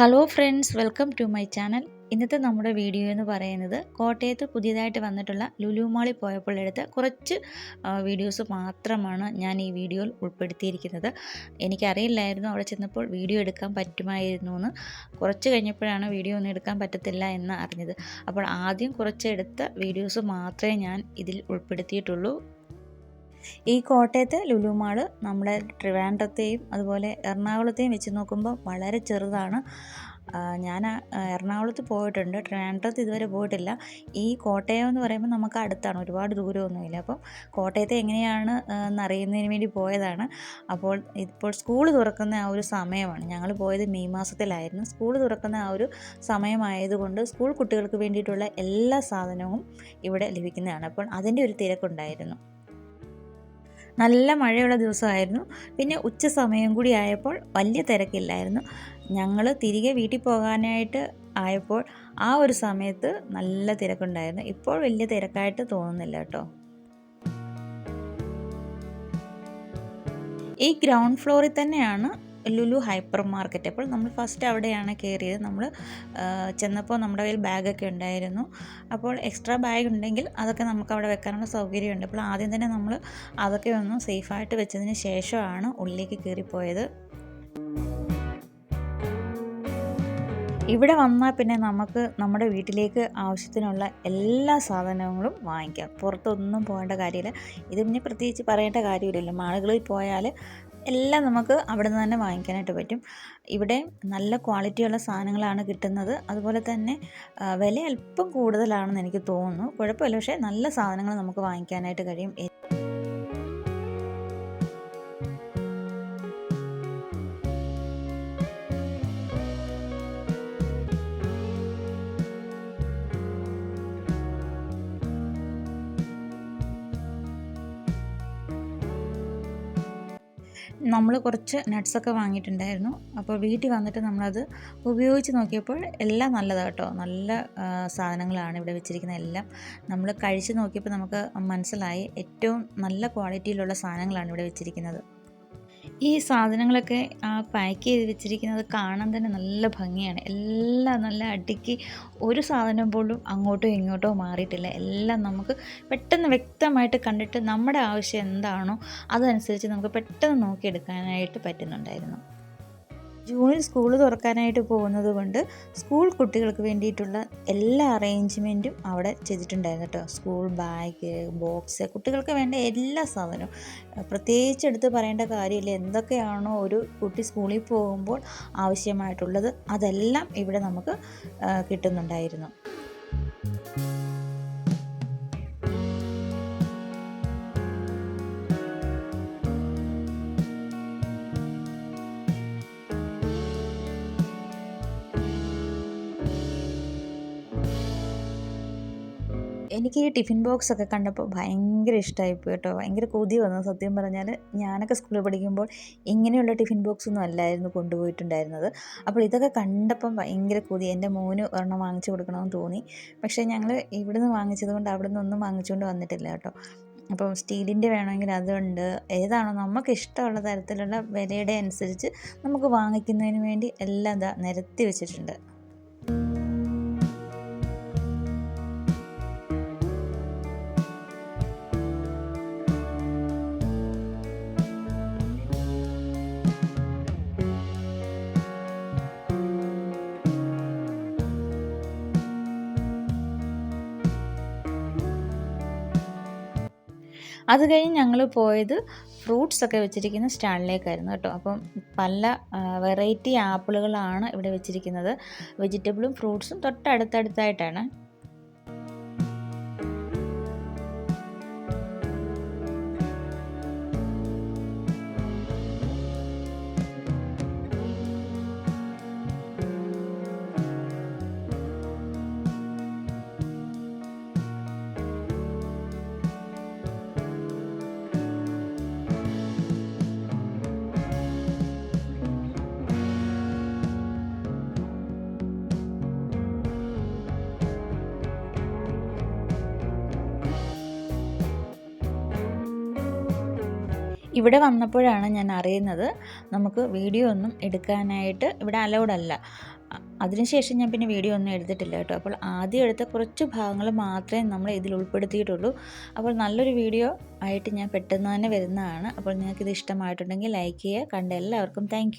Hello friends welcome to my channel ഇന്നത്തെ നമ്മുടെ video എന്ന് പറയുന്നത് കോട്ടയത്ത് പുതിയതായിട്ട് വന്നിട്ടുള്ള ലുലുമാളി പോയപ്പോൾ എടുത്ത കുറച്ച് വീഡിയോസ് മാത്രമാണ് ഞാൻ ഈ വീഡിയോയിൽ ഉൾപ്പെടുത്തിയിരിക്കുന്നത്. എനിക്കറിയില്ലായിരുന്നു അവിടെ ചെന്നപ്പോൾ വീഡിയോ എടുക്കാൻ പറ്റുമായിരുന്നു എന്ന് കുറച്ച് കഴിഞ്ഞപ്പോഴാണ് വീഡിയോ ഒന്നും എടുക്കാൻ പറ്റത്തില്ല എന്ന് അറിഞ്ഞത്. അപ്പോൾ ആദ്യം കുറച്ച് എടുത്ത വീഡിയോസ് മാത്രമേ ഞാൻ ഇതിൽ ഉൾപ്പെടുത്തിയിട്ടുള്ളൂ. ഈ കോട്ടയത്തെ ലുലു നമ്മുടെ ട്രിവാൻഡ്രത്തെയും അതുപോലെ എറണാകുളത്തെയും വെച്ച് നോക്കുമ്പോൾ വളരെ ചെറുതാണ്. ഞാൻ എറണാകുളത്ത് പോയിട്ടുണ്ട്. ട്രിവാൻഡ്രത്ത് ഇതുവരെ പോയിട്ടില്ല. ഈ കോട്ടയം എന്ന് പറയുമ്പോൾ നമുക്ക് അടുത്താണ്. ഒരുപാട് ദൂരമൊന്നുമില്ല. അപ്പം കോട്ടയത്തെ എങ്ങനെയാണ് എന്നറിയുന്നതിന് വേണ്ടി പോയതാണ്. അപ്പോൾ ഇപ്പോൾ സ്കൂൾ തുറക്കുന്ന ആ ഒരു സമയമാണ്. ഞങ്ങൾ പോയത് മെയ് മാസത്തിലായിരുന്നു. സ്കൂൾ തുറക്കുന്ന ആ ഒരു സമയമായതുകൊണ്ട് സ്കൂൾ കുട്ടികൾക്ക് വേണ്ടിയിട്ടുള്ള എല്ലാ സാധനവും ഇവിടെ ലഭിക്കുന്നതാണ്. അപ്പോൾ അതിന്റെ ഒരു തിരക്കുണ്ടായിരുന്നു. നല്ല മഴയുള്ള ദിവസമായിരുന്നു. പിന്നെ ഉച്ച സമയം കൂടി ആയപ്പോൾ വലിയ തിരക്കില്ലായിരുന്നു. ഞങ്ങൾ തിരികെ വീട്ടിൽ പോകാനായിട്ട് ആയപ്പോൾ ആ ഒരു സമയത്ത് നല്ല തിരക്കുണ്ടായിരുന്നു. ഇപ്പോൾ വലിയ തിരക്കായിട്ട് തോന്നുന്നില്ല കേട്ടോ. ഈ ഗ്രൗണ്ട് ഫ്ലോറിൽ തന്നെയാണ് ലുലു ഹൈപ്പർ മാർക്കറ്റ് അപ്പോൾ നമ്മൾ ഫസ്റ്റ് അവിടെയാണ് കയറിയത് നമ്മൾ ചെന്നപ്പോൾ നമ്മുടെ കയ്യിൽ ബാഗൊക്കെ ഉണ്ടായിരുന്നു. അപ്പോൾ എക്സ്ട്രാ ബാഗ് ഉണ്ടെങ്കിൽ അതൊക്കെ നമുക്ക് അവിടെ വെക്കാനുള്ള സൗകര്യമുണ്ട്. അപ്പോൾ ആദ്യം തന്നെ നമ്മൾ അതൊക്കെ ഒന്ന് സേഫായിട്ട് വെച്ചതിന് ശേഷമാണ് ഉള്ളിലേക്ക് കയറിപ്പോയത്. ഇവിടെ വന്നാൽ പിന്നെ നമുക്ക് നമ്മുടെ വീട്ടിലേക്ക് ആവശ്യത്തിനുള്ള എല്ലാ സാധനങ്ങളും വാങ്ങിക്കാം. പുറത്തൊന്നും പോകേണ്ട കാര്യമില്ല. ഇത് പിന്നെ പ്രത്യേകിച്ച് പറയേണ്ട കാര്യമില്ലല്ലോ. മാളുകളിൽ പോയാൽ എല്ലാം നമുക്ക് അവിടെ നിന്ന് തന്നെ വാങ്ങിക്കാനായിട്ട് പറ്റും. ഇവിടെ നല്ല ക്വാളിറ്റിയുള്ള സാധനങ്ങളാണ് കിട്ടുന്നത്. അതുപോലെ തന്നെ വില അല്പം കൂടുതലാണെന്ന് എനിക്ക് തോന്നുന്നു. കുഴപ്പമില്ല. പക്ഷേ നല്ല സാധനങ്ങൾ നമുക്ക് വാങ്ങിക്കാനായിട്ട് കഴിയും. നമ്മൾ കുറച്ച് നട്ട്സൊക്കെ വാങ്ങിയിട്ടുണ്ടായിരുന്നു. അപ്പോൾ വീട്ടിൽ വന്നിട്ട് നമ്മളത് ഉപയോഗിച്ച് നോക്കിയപ്പോൾ എല്ലാം നല്ലതാണ് കേട്ടോ. നല്ല സാധനങ്ങളാണ് ഇവിടെ വെച്ചിരിക്കുന്ന എല്ലാം. നമ്മൾ കഴിച്ച് നോക്കിയപ്പോൾ നമുക്ക് മനസ്സിലായി ഏറ്റവും നല്ല ക്വാളിറ്റിയിലുള്ള സാധനങ്ങളാണ് ഇവിടെ വെച്ചിരിക്കുന്നത്. ഈ സാധനങ്ങളൊക്കെ ആ പാക്ക് ചെയ്ത് വെച്ചിരിക്കുന്നത് കാണാൻ തന്നെ നല്ല ഭംഗിയാണ്. എല്ലാം നല്ല അടുക്കി ഒരു സാധനം പോലും അങ്ങോട്ടോ ഇങ്ങോട്ടോ മാറിയിട്ടില്ല. എല്ലാം നമുക്ക് പെട്ടെന്ന് വ്യക്തമായിട്ട് കണ്ടിട്ട് നമ്മുടെ ആവശ്യം എന്താണോ അതനുസരിച്ച് നമുക്ക് പെട്ടെന്ന് നോക്കിയെടുക്കാനായിട്ട് പറ്റുന്നുണ്ടായിരുന്നു. ജൂണിൽ സ്കൂൾ തുറക്കാനായിട്ട് പോകുന്നത് കൊണ്ട് സ്കൂൾ കുട്ടികൾക്ക് വേണ്ടിയിട്ടുള്ള എല്ലാ അറേഞ്ച്മെന്റും അവിടെ ചെയ്തിട്ടുണ്ടായിരുന്നു കേട്ടോ. സ്കൂൾ ബാഗ് ബോക്സ് കുട്ടികൾക്ക് വേണ്ട എല്ലാ സാധനവും. പ്രത്യേകിച്ച് എടുത്ത് പറയേണ്ട കാര്യമില്ല. എന്തൊക്കെയാണോ ഒരു കുട്ടി സ്കൂളിൽ പോകുമ്പോൾ ആവശ്യമായിട്ടുള്ളത് അതെല്ലാം ഇവിടെ നമുക്ക് കിട്ടുന്നുണ്ടായിരുന്നു. എനിക്ക് ഈ ടിഫിൻ ബോക്സ് ഒക്കെ കണ്ടപ്പോൾ ഭയങ്കര ഇഷ്ടമായിപ്പോയി കേട്ടോ. ഭയങ്കര കൊതി വന്നു. സത്യം പറഞ്ഞാൽ ഞാനൊക്കെ സ്കൂളിൽ പഠിക്കുമ്പോൾ ഇങ്ങനെയുള്ള ടിഫിൻ ബോക്സ് ഒന്നും അല്ലായിരുന്നു കൊണ്ടുപോയിട്ടുണ്ടായിരുന്നത്. അപ്പോൾ ഇതൊക്കെ കണ്ടപ്പം ഭയങ്കര കൊതി. എന്റെ മോന് ഒരെണ്ണം വാങ്ങിച്ചു കൊടുക്കണമെന്ന് തോന്നി. പക്ഷേ ഞങ്ങൾ ഇവിടുന്ന് വാങ്ങിച്ചത് കൊണ്ട് അവിടെ നിന്നൊന്നും വാങ്ങിച്ചുകൊണ്ട് വന്നിട്ടില്ല കേട്ടോ. അപ്പം സ്റ്റീലിന്റെ വേണമെങ്കിൽ അതുണ്ട്. ഏതാണോ നമുക്ക് ഇഷ്ടമുള്ള തരത്തിലുള്ള വിലയുടെ അനുസരിച്ച് നമുക്ക് വാങ്ങിക്കുന്നതിന് വേണ്ടി എല്ലാം നിരത്തി വെച്ചിട്ടുണ്ട്. അത് കഴിഞ്ഞ് ഞങ്ങൾ പോയത് ഫ്രൂട്ട്സ് ഒക്കെ വെച്ചിരിക്കുന്ന സ്റ്റാളിലേക്കായിരുന്നു കേട്ടോ. അപ്പം പല വെറൈറ്റി ആപ്പിളുകളാണ് ഇവിടെ വെച്ചിരിക്കുന്നത്. വെജിറ്റബിളും ഫ്രൂട്ട്സും തൊട്ടടുത്തടുത്തായിട്ടാണ്. ഇവിടെ വന്നപ്പോഴാണ് ഞാൻ അറിയുന്നത് നമുക്ക് വീഡിയോ ഒന്നും എടുക്കാനായിട്ട് ഇവിടെ അലൗഡ് അല്ല. അതിനുശേഷം ഞാൻ പിന്നെ വീഡിയോ ഒന്നും എടുത്തിട്ടില്ല കേട്ടോ. അപ്പോൾ ആദ്യം എടുത്ത കുറച്ച് ഭാഗങ്ങൾ മാത്രമേ നമ്മൾ ഇതിൽ ഉൾപ്പെടുത്തിയിട്ടുള്ളൂ. അപ്പോൾ നല്ലൊരു വീഡിയോ ആയിട്ട് ഞാൻ പെട്ടെന്ന് തന്നെ വരുന്നതാണ്. അപ്പോൾ നിങ്ങൾക്കിത് ഇഷ്ടമായിട്ടുണ്ടെങ്കിൽ ലൈക്ക് ചെയ്യുക. കണ്ട എല്ലാവർക്കും താങ്ക്